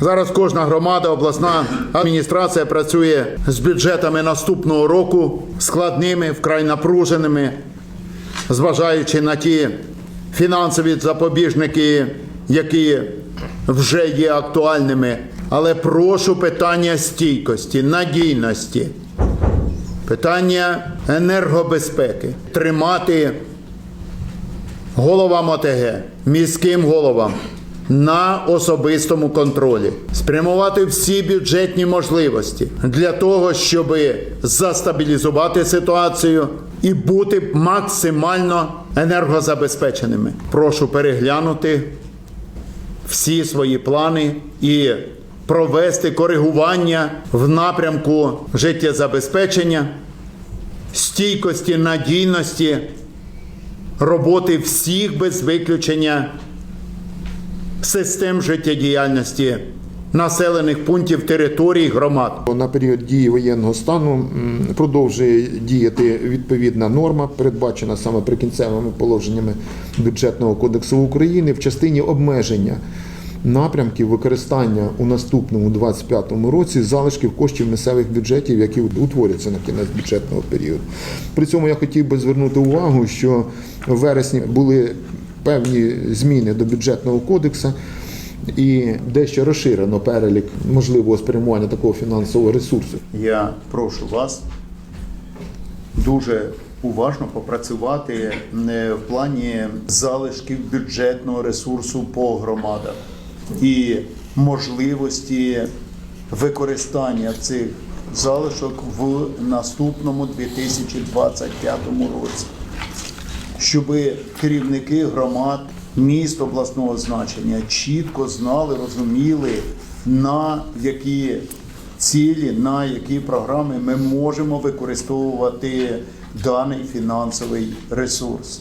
Зараз кожна громада, обласна адміністрація працює з бюджетами наступного року, складними, вкрай напруженими, зважаючи на ті фінансові запобіжники, які вже є актуальними. Але прошу питання стійкості, надійності, питання енергобезпеки, тримати головам ОТГ, міським головам на особистому контролі, спрямувати всі бюджетні можливості для того, щоб застабілізувати ситуацію і бути максимально енергозабезпеченими. Прошу переглянути всі свої плани і провести коригування в напрямку життєзабезпечення, стійкості, надійності роботи всіх без виключення систем життєдіяльності населених пунктів територій громад. На період дії воєнного стану продовжує діяти відповідна норма, передбачена саме прикінцевими положеннями бюджетного кодексу України в частині обмеження напрямків використання у наступному 25 році залишків коштів місцевих бюджетів, які утворюються на кінець бюджетного періоду. При цьому я хотів би звернути увагу, що в вересні були певні зміни до бюджетного кодексу. І дещо розширено перелік можливого спрямування такого фінансового ресурсу. Я прошу вас дуже уважно попрацювати е, в плані залишків бюджетного ресурсу по громадах і можливості використання цих залишок в наступному 2025 році щоб керівники громад міст обласного значення чітко знали, розуміли, на які цілі, на які програми ми можемо використовувати даний фінансовий ресурс.